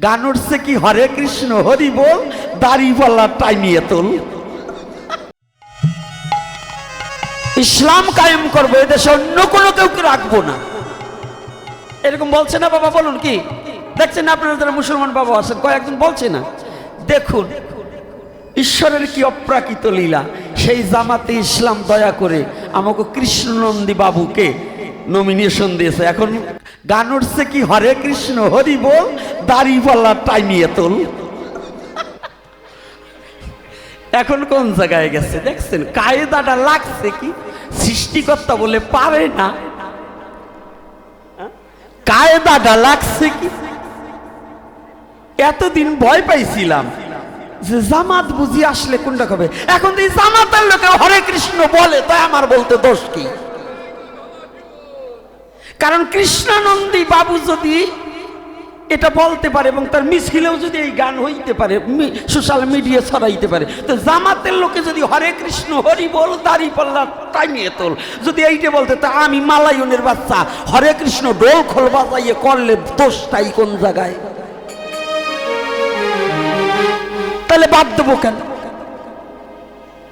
গান উঠছে কি? হরে কৃষ্ণ, হরি বল দাড়ি পাল্লা টাইমিয়ে তোল। ইসলাম কায়েম করব এদেশে অন্য কোনো কেউকে রাখব না। এরকম বলছে না বাবা, বলুন কি? দেখছেন আপনারা যারা মুসলমান বাবা আছেন, কয়েকজন বলছে না? দেখুন, ঈশ্বরের কি অপ্রাকৃত লীলা? সেই জামাতে ইসলাম দয়া করে আমাকে কৃষ্ণনন্দী বাবুকে নমিনেশন দিয়েছে। এখন গান উঠছে কি? হরে কৃষ্ণ, হরি বল দাড়ি পাল্লা টাইমিয়ে তোল এখন কোন জায়গায় গেছে দেখছেন? কায়দাটা লাগছে কি? সৃষ্টিকর্তা বলে পারে না। কায়দাটা লাগছে কি? এতদিন ভয় পাইছিলাম যে জামাত বুঝি আসলে কোনটা হবে এখন এই জামাতের লোকে হরে কৃষ্ণ বলে, তাই আমার বলতে দোষ কি? কারণ কৃষ্ণানন্দী বাবু যদি এটা বলতে পারে এবং তার মিছিলেও যদি এই গান হইতে পারে সোশ্যাল মিডিয়া ছড়াইতে পারে। তো জামাতের লোকে যদি হরে কৃষ্ণ, হরি বল, দাড়ি পাল্লা টাইমিয়ে তোল, যদি এইটা বলতে, তা আমি মালায়নের বাচ্চা, হরে কৃষ্ণ ডোল খোল বাজাইয়ে করলে দোষটাই কোন জায়গায়? তাহলে বাদ দেবো কেন?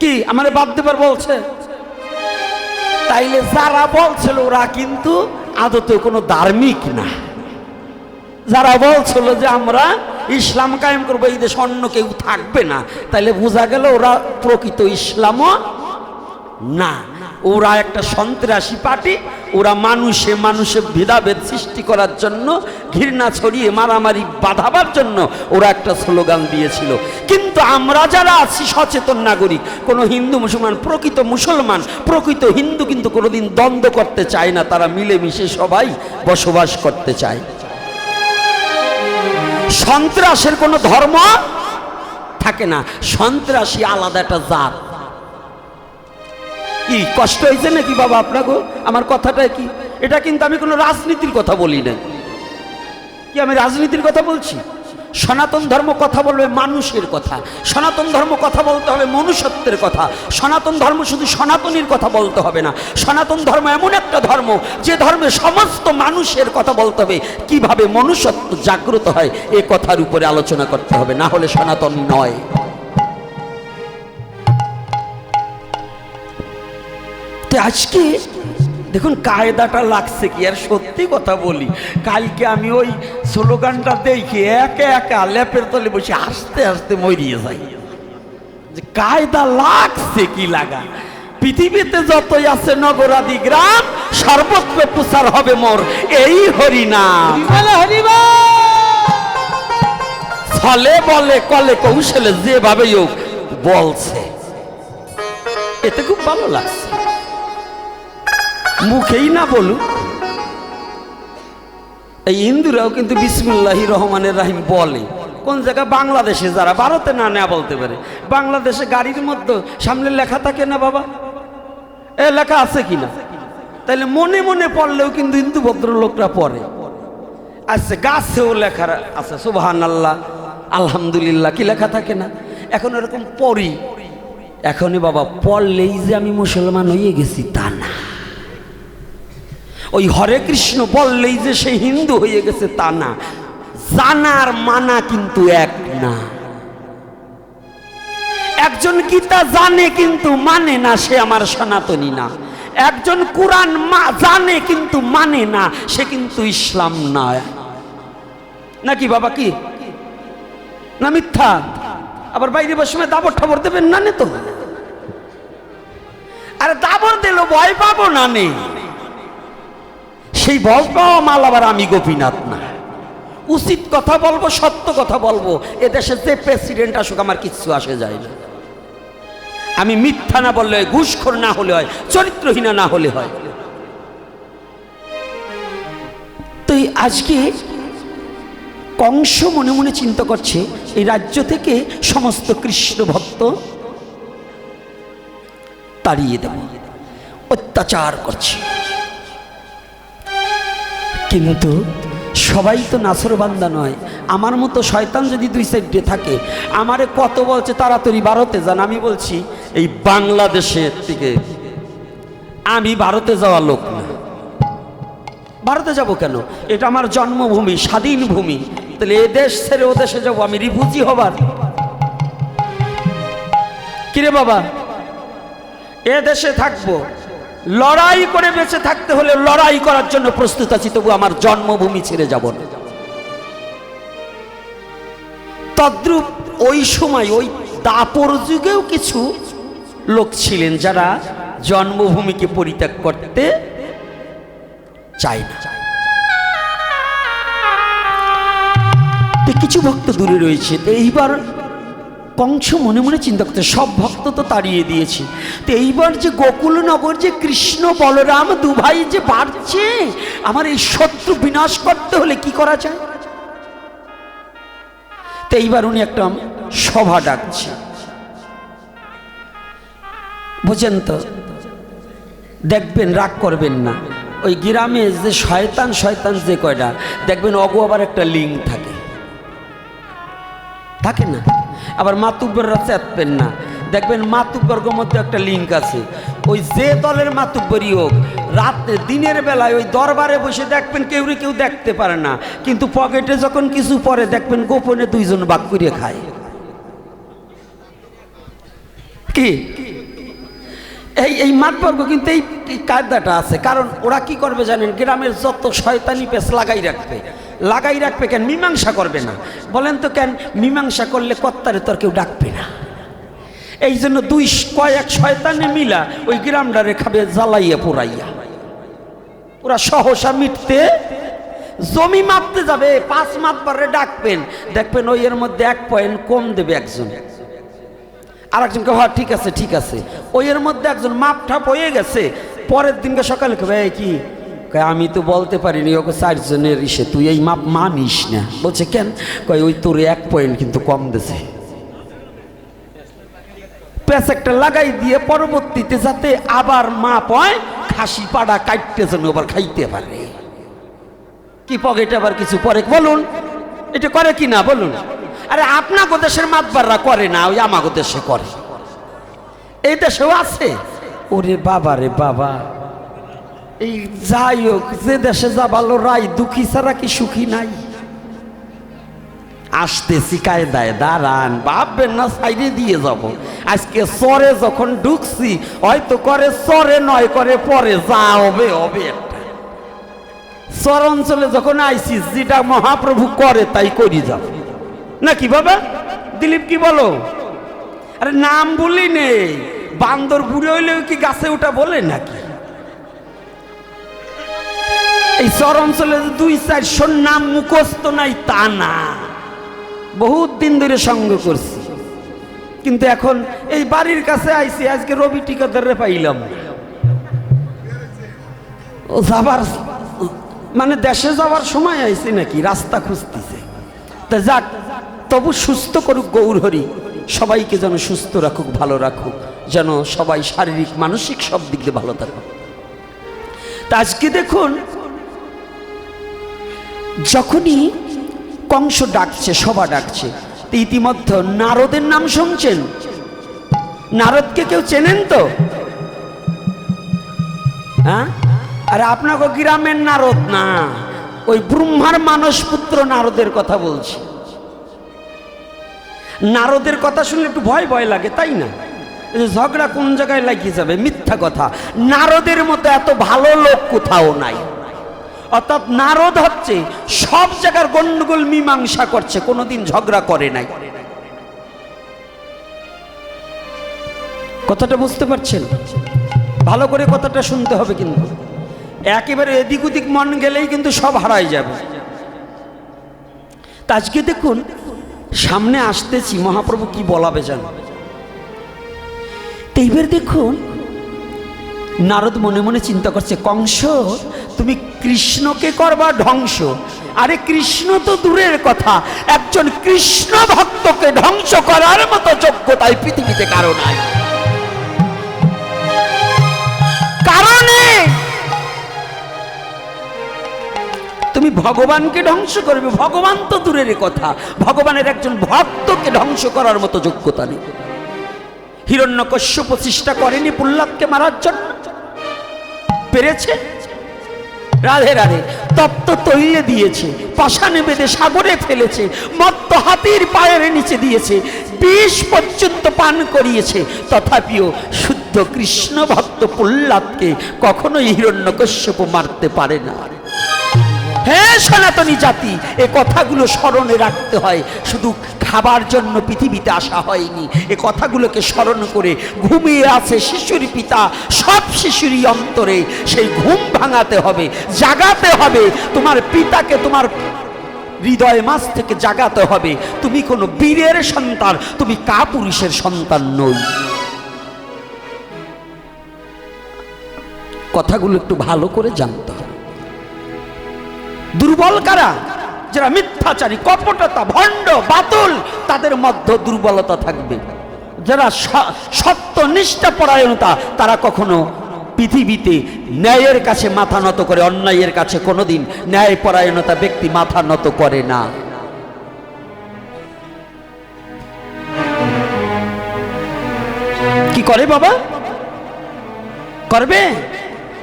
কি, আমার বাদ দেবার বলছে? তাইলে যারা বলছিল ওরা কিন্তু আদতে কোনো ধার্মিক না। যারা বলছিল যে আমরা ইসলাম কায়েম করব, এই দেশে অন্য কেউ থাকবে না। তাইলে বোঝা গেল ওরা প্রকৃত ইসলামও না। ওরা একটা সন্ত্রাসী পার্টি, ওরা মানুষে মানুষে ভেদাভেদ সৃষ্টি করার জন্য, ঘৃণা ছড়িয়ে মারামারি বাঁধাবার জন্য ওরা একটা স্লোগান দিয়েছিল। কিন্তু আমরা যারা আছি সচেতন নাগরিক, কোনো হিন্দু মুসলমান, প্রকৃত মুসলমান, প্রকৃত হিন্দু কিন্তু কোনোদিন দ্বন্দ্ব করতে চায় না, তারা মিলেমিশে সবাই বসবাস করতে চায়। সন্ত্রাসের কোনো ধর্ম থাকে না। সন্ত্রাসী আলাদা একটা জাত। কি কষ্ট হয়েছে নাকি বাবা আপনাকে? আমার কথাটা কি? এটা কিন্তু আমি কোনো রাজনীতির কথা বলি না কি আমি রাজনীতির কথা বলছি? সনাতন ধর্ম কথা বলবে মানুষের কথা। সনাতন ধর্ম কথা বলতে হবে মনুষ্যত্বের কথা। সনাতন ধর্ম শুধু সনাতনীর কথা বলতে হবে না। সনাতন ধর্ম এমন একটা ধর্ম, যে ধর্মে সমস্ত মানুষের কথা বলতে হবে। কীভাবে মনুষ্যত্ব জাগ্রত হয়, এ কথার উপরে আলোচনা করতে হবে, না হলে সনাতন নয়। আজকে দেখুন কায়দাটা লাগছে কি? আর সত্যি কথা বলি কালকে আমি ওই স্লোগানটা দেখি একে একা ল্যাপের তলে বসে আস্তে আস্তে মরিয়ে যাই। যে কায়দা লাগছে কি লাগা? পৃথিবীতে যতই আছে নগরাদি গ্রাম সর্বত্র প্রচার হবে মোর এই হরিনাম। ফলে বলে কলে কৌশলে যেভাবে হোক বলছে। এতে খুব ভালো লাগছে। মুখেই না বলুক এই হিন্দুরাও কিন্তু বিসমুল্লাহ রহমানের রাহিম বলে। কোন জায়গায় বাংলাদেশে যারা, ভারতে না নেওয়া বলতে পারে। বাংলাদেশে গাড়ির মধ্যে সামনে লেখা থাকে না বাবা? এ লেখা আছে কিনা? তাইলে মনে মনে পড়লেও কিন্তু হিন্দু ভদ্রলোকরা পড়ে। আচ্ছা গাছেও লেখা আছে সুবাহান আল্লাহ আলহামদুলিল্লাহ, কি লেখা থাকে না? এখন এরকম পড়ি। এখনই বাবা, পড়লেই যে আমি মুসলমান হয়ে গেছি তা না। ওই হরে কৃষ্ণ বললেই যে সে হিন্দু হয়ে গেছে তা না। জানার মানা কিন্তু এক না। একজন গীতা জানে কিন্তু মানে না, সে আমার সনাতনী না। একজন কোরআন জানে কিন্তু মানে না, সে কিন্তু ইসলাম নয়। নাকি বাবা কি? না মিথ্যা? আবার বাইরে বসে দাবর ঠাবর দেবেন না নে তো? আরে দাবর দিল ভয় পাবো না নেই সেই বল পাওয়া মাল আবার আমি গোপীনাথ না। উচিত কথা বলব, সত্য কথা বলব। এদেশে যে প্রেসিডেন্ট আসুক, আমার কিচ্ছু আসে যায় না। আমি মিথ্যা না বললে হয়, ঘুষখোর না হলে হয়, চরিত্রহীনা না হলে হয়। তো আজকে কংস মনে মনে চিন্তা করছে, এই রাজ্য থেকে সমস্ত কৃষ্ণ ভক্ত তাড়িয়ে দেব। অত্যাচার করছে। কিন্তু সবাই তো নাসর বান্দা নয়। আমার মতো শয়তান যদি দুই সাইডে থাকে, আমারে কত বলছে তাড়াতাড়ি ভারতে যান? আমি বলছি, এই বাংলাদেশের থেকে আমি ভারতে যাওয়া লোক না। ভারতে যাব কেন? এটা আমার জন্মভূমি, স্বাধীন ভূমি। তাহলে এ দেশ ছেড়ে ও দেশে যাব, আমি রিফুজি হবার। কিরে বাবা? এ দেশে থাকব লড়াই করে বেঁচে থাকতে হলে লড়াই করার জন্য প্রস্তুত আছি, তবু আমার জন্মভূমি ছেড়ে যাব না। তদ্রূপ ওই সময় ওই দাপর যুগেও কিছু লোক ছিলেন যারা জন্মভূমিকে পরিত্যাগ করতে চায় না। কিছু ভক্ত দূরে রয়েছে এইবার কংস মনে মনে চিন্তা করতে, সব ভক্ত তো তাড়িয়ে দিয়েছি। তো এইবার যে গোকুলনগর, যে কৃষ্ণ বলরাম দুভাই যে বাড়ছে, আমার এই শত্রু বিনাশ করতে হলে কি করা যায়? তো এইবার উনি একটা সভা ডাকছে। বুঝেন তো, দেখবেন, রাগ করবেন না। ওই গ্রামে যে শয়তান শয়তান যে কয়টা, দেখবেন অগু আবার একটা লিঙ্ক থাকে। থাকে না? আবার মাতুব্বররা চেতবেন না। দেখবেন মাতুব্বর্গের মধ্যে একটা লিঙ্ক আছে। ওই যে দলের মাতুব্বরই হোক, রাত দিনের বেলায় ওই দরবারে বসে দেখবেন কেউ কেউ দেখতে পারে না। কিন্তু পকেটে যখন কিছু পরে দেখবেন গোপনে দুইজন বাক করে খায়। কি? এই এই মাতবর্গ কিন্তু এই কায়দাটা আছে। কারণ ওরা কি করবে জানেন? গ্রামের যত শয়তানি পেস লাগাই রাখবে। লাগাই রাখবে কেন? মীমাংসা করবে না। বলেন তো কেন? মীমাংসা করলে কত্তারে তোর কেউ ডাকবে না। এই জন্য দুই কয়েক শয়তানে মিলা ওই গ্রামটারে খাবে জ্বালাইয়া পোড়াইয়া ওরা সহসা মিটতে জমি মাপতে যাবে, পাঁচ মাতবারে ডাকবেন। দেখবেন ওই এর মধ্যে এক পয়েন্ট কম দেবে একজন। আর একজনকে হ্যাঁ ঠিক আছে ঠিক আছে। ওই এর মধ্যে একজন মাপ ঠাপ হয়ে গেছে, পরের দিনকে সকালে কবে কি কয়, আমি তো বলতে পারিনি ওকে চারজনের ইসে তুই এই মাপ মানিস না। বলছে কেন? কয় ওই তোর এক পয়েন্ট কিন্তু কম দিছে। প্যাস একটা লাগাই দিয়ে পরবর্তীতে যাতে আবার মাপ হয় খাসি পাড়া কাটতে যেন আবার খাইতে পারে। কি পকেটে আবার কিছু পরে? বলুন এটা করে কি না? বলুন। আরে আপনাকে দেশের মাতবাররা করে না ওই আমাকে দেশে করে। এই দেশেও আছে। ওরে বাবা রে বাবা। এই যাই হোক, যে দেশে যা ভালো রাই দুঃখী ছাড়া কি সুখী নাই? আসতে আসতেছি কায়দায়, দাঁড়ান, ভাববেন না সাইডে দিয়ে যাব। আজকে সরে যখন ঢুকছি, হয়তো করে সরে নয় করে পরে যা হবে হবে একটা। সর অঞ্চলে যখন আইসি যেটা মহাপ্রভু করে, তাই করি যাব। না কি বাবা? দিলীপ, কি বলো? আরে নাম বলি নেই। বান্দর বুড়ে হইলেও কি গাছে ওটা বলে নাকি? এই চর অঞ্চলে দুই চারশোর নাম মুখস্থ নাই তা না। বহুত দিন ধরে সঙ্গ করছি। কিন্তু এখন এই বাড়ির কাছে আইছি, আজকে রবি টিকাদারে পাইলাম। যাবার মানে দেশে যাওয়ার সময় আইছি নাকি, রাস্তা খুঁজতেছে। তা যাক, তবু সুস্থ করুক গৌরহরি সবাইকে যেন সুস্থ রাখুক, ভালো রাখুক, যেন সবাই শারীরিক, মানসিক সব দিক দিয়ে ভালো থাকুক। তা আজকে দেখুন যখনই কংস ডাকছে, সভা ডাকছে, তো ইতিমধ্যে নারদের নাম শুনছেন? নারদকে কেউ চেনেন তো? হ্যাঁ? আর আপনাকে গ্রামের নারদ না, ওই ব্রহ্মার মানস পুত্র নারদের কথা বলছি। নারদের কথা শুনলে একটু ভয় ভয় লাগে, তাই না? ঝগড়া কোন জায়গায় লাগিয়ে যাবে? মিথ্যা কথা। নারদের মতো এত ভালো লোক কোথাও নাই। অর্থাৎ নারদ হচ্ছে সব জায়গার গন্ডগোল মীমাংসা করছে, কোনোদিন ঝগড়া করে নাই। কথাটা বুঝতে পারছেন? ভালো করে কথাটা শুনতে হবে কিন্তু। একেবারে এদিক ওদিক মন গেলেই কিন্তু সব হারাই যাবে। তা আজকে দেখুন, সামনে আসতেছি, মহাপ্রভু কি বলাবে তো এইবার দেখুন, নারদ মনে মনে চিন্তা করছে, কংস তুমি কৃষ্ণকে করবা ধ্বংস। আরে কৃষ্ণ তো দূরের কথা। একজন কৃষ্ণ ভক্তকে ধ্বংস করার মতো যোগ্যতায় পৃথিবীতে কারও নাই। কারণে তুমি ভগবানকে ধ্বংস করবে। ভগবান তো দূরের কথা। ভগবানের একজন ভক্তকে ধ্বংস করার মতো যোগ্যতা নেই। হিরণ্যকশ্য প্রতিষ্ঠা করেনি প্রহ্লাদকে মারার জন্য। পেরেছে? রাধে রাধে। তপ্ত তৈলে দিয়েছে পাশানে বেঁধে সাগরে ফেলেছে, মত্ত হাতির পায়ের নিচে দিয়েছে, বিষ পর্যন্ত পান করিয়েছে। তথাপিও শুদ্ধ কৃষ্ণ ভক্ত প্রহ্লাদকে কখনোই হিরণ্যকশ্যপ মারতে পারে না। হ্যাঁ সনাতনী জাতি, এ কথাগুলো স্মরণে রাখতে হয়। শুধু খাবার জন্য পৃথিবীতে আসা হয়নি। এ কথাগুলোকে স্মরণ করে ঘুমিয়ে আছে শিশুর পিতা, সব শিশুরই অন্তরে সেই ঘুম ভাঙাতে হবে, জাগাতে হবে। তোমার পিতাকে তোমার হৃদয় মাছ থেকে জাগাতে হবে। তুমি কোনো বীরের সন্তান, তুমি কাপুরুষের সন্তান নই। কথাগুলো একটু ভালো করে জানতে হবে। দুর্বল কারা? যারা মিথ্যাচারী, কপটতা, ভণ্ড, বাতুল, তাদের মধ্যে দুর্বলতা থাকবে। যারা সত্য সত্যনিষ্ঠা পরায়ণতা, তারা কখনো পৃথিবীতে ন্যায়ের কাছে মাথা নত করে, অন্যায়ের কাছে কোনোদিন ন্যায় পরায়ণতা ব্যক্তি মাথা নত করে না। কি করে বাবা? করবে?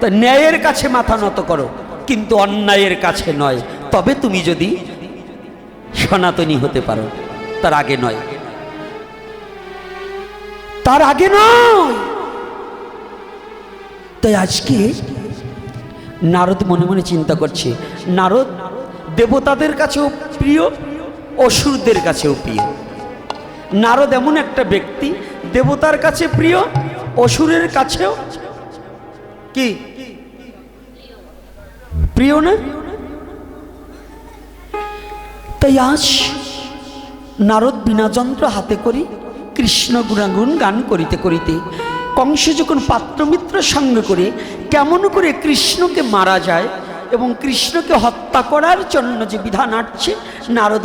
তো ন্যায়ের কাছে মাথা নত করো, কিন্তু অন্যায়ের কাছে নয়। তবে তুমি যদি সনাতনী হতে পারো, তার আগে নয়। তার আগে নয়! তাই আজকে নারদ মনে মনে চিন্তা করছে। নারদ দেবতাদের কাছেও প্রিয়, অসুরদের কাছেও প্রিয়। নারদ এমন একটা ব্যক্তি, দেবতার কাছে প্রিয়, অসুরের কাছেও কি? প্রিয় না? তাই আজ নারদ বিনাযন্ত্র হাতে করি কৃষ্ণ গুণাগুণ গান করিতে করিতে কংস যখন পাত্রমিত্র সঙ্গে করে, কেমন করে কৃষ্ণকে মারা যায় এবং কৃষ্ণকে হত্যা করার জন্য যে বিধান আটছে নারদ